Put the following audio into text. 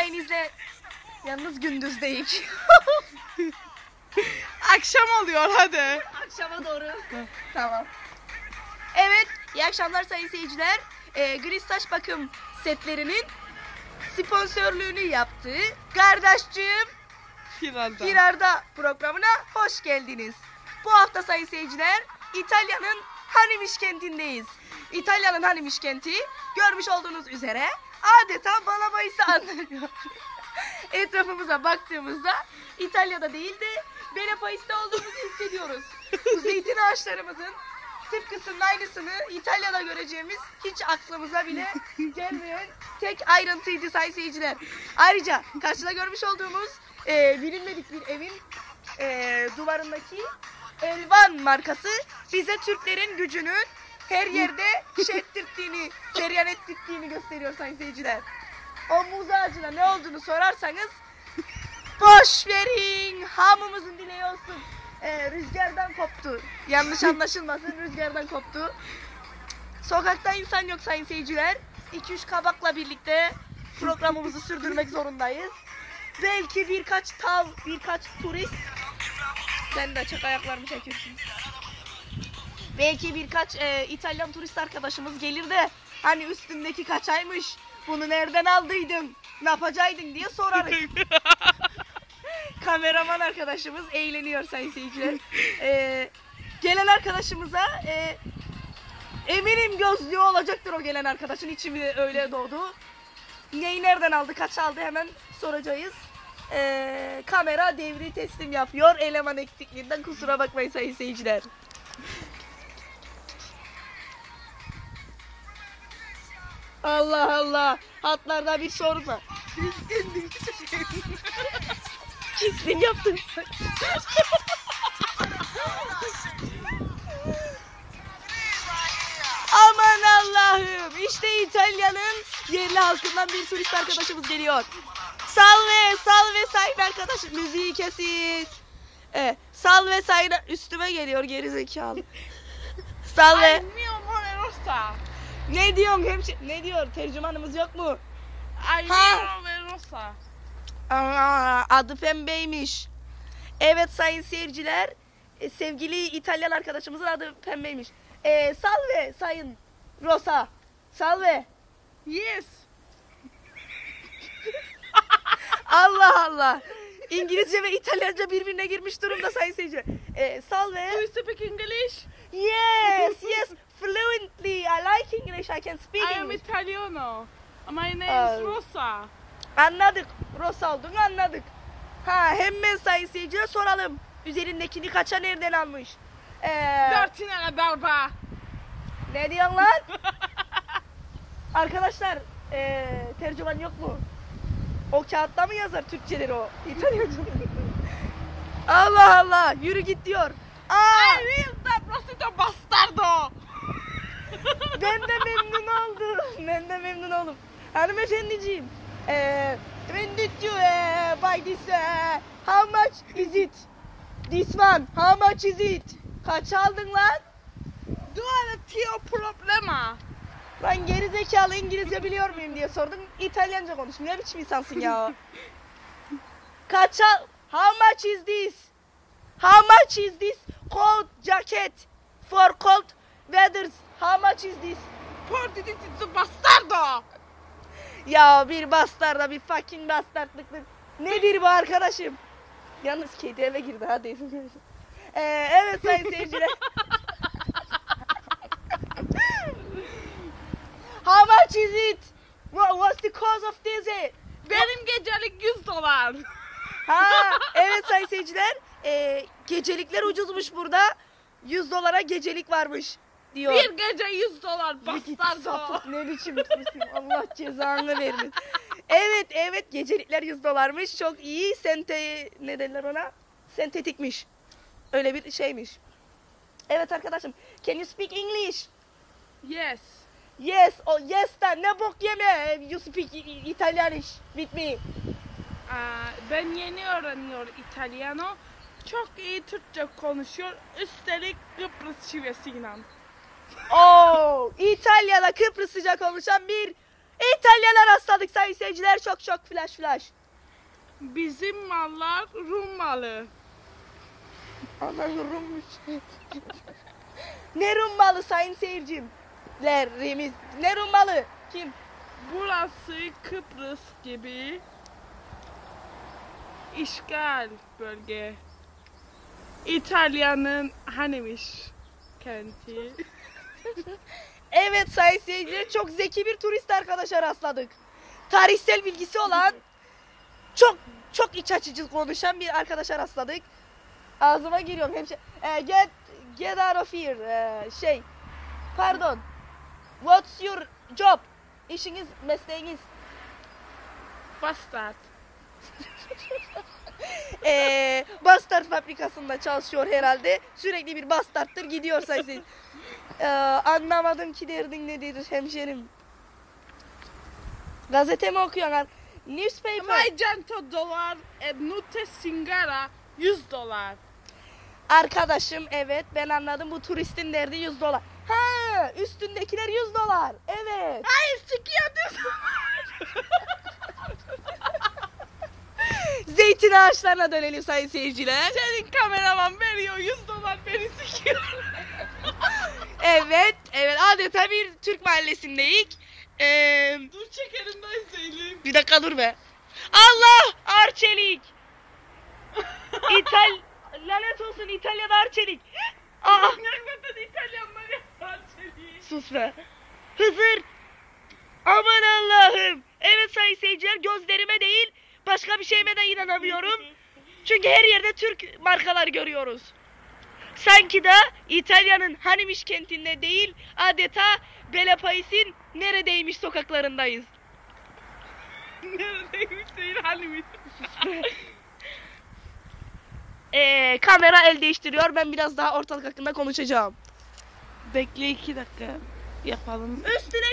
sayın izle. Yalnız gündüz değil. Akşam oluyor hadi. Akşama doğru. tamam. Evet, iyi akşamlar sayın seyirciler. Ee, Gris saç bakım setlerinin sponsorluğunu yaptığı kardeşciğim Firarda. Firarda programına hoş geldiniz. Bu hafta sayın seyirciler İtalya'nın Hanimiş kentindeyiz. İtalya'nın Hanimiş kenti görmüş olduğunuz üzere adeta balabayısı andırıyor. Etrafımıza baktığımızda İtalya'da değil de Belabayıs'ta olduğumuzu hissediyoruz. Bu zeytin ağaçlarımızın tıpkısının aynısını İtalya'da göreceğimiz hiç aklımıza bile gelmeyen tek ayrıntıydı sayın seyirciler. Ayrıca karşıda görmüş olduğumuz e, bilinmedik bir evin e, duvarındaki Elvan markası bize Türklerin gücünün her yerde şey ettirdiğini, cereyan ettirdiğini gösteriyor sayın seyirciler. O muz ağacına ne olduğunu sorarsanız boş verin hamımızın dileği olsun. Ee, rüzgardan koptu. Yanlış anlaşılmasın rüzgardan koptu. Sokakta insan yok sayın seyirciler. 2-3 kabakla birlikte programımızı sürdürmek zorundayız. Belki birkaç tav, birkaç turist. Ben de çok ayaklarımı çekiyorsun. Belki birkaç e, İtalyan turist arkadaşımız gelir de hani üstündeki kaçaymış, bunu nereden aldıydın, ne yapacaktın diye sorarız. Kameraman arkadaşımız eğleniyor sayın seyirciler. E, gelen arkadaşımıza e, eminim gözlüğü olacaktır o gelen arkadaşın içimi öyle doğdu. Neyi nereden aldı, kaç aldı hemen soracağız. Ee, kamera devri teslim yapıyor. Eleman eksikliğinden kusura bakmayın sayın seyirciler. Allah Allah. Hatlarda bir sorun var. Kislim yaptın sen. Aman Allah'ım. İşte İtalya'nın yerli halkından bir turist arkadaşımız geliyor. Salve, salve sayın arkadaşım. Müziği kesin. Evet, salve sayın üstüme geliyor geri zekalı. Salve. mio amore rosa. Ne diyorsun hemşire? Ne diyor? Tercümanımız yok mu? Ay Ha. mio amore rosa. Aa, adı pembeymiş. Evet sayın seyirciler. e, sevgili İtalyan arkadaşımızın adı pembeymiş. E, salve sayın Rosa. Salve. Yes. Allah Allah. İngilizce ve İtalyanca birbirine girmiş durumda sayın seyirciler. E, Do you salve. speak English? Yes, yes. Fluently. I like English. I can speak I am English. Italiano. My name is Oh. Rosa. Anladık. Rosa olduğunu anladık. Ha hemen sayın seyirciler soralım. Üzerindekini kaça nereden almış? Ee, Dört tane barba. ne diyorsun lan? Arkadaşlar ee, tercüman yok mu? O kağıtta mı yazar Türkçeleri o? İtalyanca mı? Allah Allah yürü git diyor. Aa, I will that prosito bastardo. ben de memnun oldum. Ben de memnun oldum. Hanımefendiciğim. Eee when did you eh, buy this? eh, how much is it? This one. How much is it? Kaç aldın lan? Due tio problema. Lan geri zekalı İngilizce biliyor muyum diye sordum. İtalyanca konuş. Ne biçim insansın ya? Kaç al? How much is this? How much is this coat jacket for cold weathers? How much is this? Portitito bastardo. Ya bir bastarda bir fucking bastardlıktır. Nedir bu arkadaşım? Yalnız kedi eve girdi hadi. Ee, evet sayın seyirciler. How much is it? What, what's the cause of this? Benim gecelik 100 dolar. Ha, evet sayın seyirciler. Ee, gecelikler ucuzmuş burada. 100 dolara gecelik varmış diyor. Bir gece 100 dolar bastardo. ne biçim herifsin, Allah cezanı vermiş. Evet evet gecelikler 100 dolarmış çok iyi sente ne derler ona sentetikmiş. Öyle bir şeymiş. Evet arkadaşım can you speak English? Yes. Yes oh yes da ne bok yeme you speak Italianish with me. Aa, ben yeni öğreniyor İtalyano. Çok iyi Türkçe konuşuyor. Üstelik Kıbrıs şivesiyle. Oo İtalya'da Kıbrıslıca konuşan bir İtalyanlar rastladık sayın seyirciler. Çok çok flash flash. Bizim mallar Rum malı. Ana Rummuş. ne Rum malı sayın seyircimlerimiz? Ne Rum malı? Kim? Burası Kıbrıs gibi işgal bölge. İtalya'nın Hanimiş kenti. Evet sayın seyirciler çok zeki bir turist arkadaşa rastladık. Tarihsel bilgisi olan çok çok iç açıcı konuşan bir arkadaşa rastladık. Ağzıma giriyorum hemşe. Ee, get get out of here. Ee, şey. Pardon. What's your job? İşiniz, mesleğiniz. Bastard. Ee, bastard fabrikasında çalışıyor herhalde. Sürekli bir bastarttır gidiyor seyirciler. Ee, anlamadım ki derdin nedir hemşerim. Gazete mi okuyorsun? Newspaper. Majento dolar, e, nute singara 100 dolar. Arkadaşım evet ben anladım bu turistin derdi 100 dolar. Ha üstündekiler 100 dolar. Evet. Hayır sikiyor Zeytin ağaçlarına dönelim sayın seyirciler. Senin kameraman veriyor 100 dolar beni sikiyor. Evet evet adeta bir Türk mahallesindeyiz. Ee, Dur çekerim ben söyleyeyim. bir dakika dur be. Allah Arçelik. İtal lanet olsun İtalya'da Arçelik. Aa Nereden İtalyanlar yapar seni? sus be. Hızır. Aman Allah'ım. Evet sayın seyirciler gözlerime değil başka bir şeyime de inanamıyorum. Çünkü her yerde Türk markaları görüyoruz. Sanki de İtalya'nın Hanimiş kentinde değil adeta Belapais'in neredeymiş sokaklarındayız. Neredeymiş değil halimiz. Ee, kamera el değiştiriyor. Ben biraz daha ortalık hakkında konuşacağım. Bekle iki dakika yapalım. Üstüne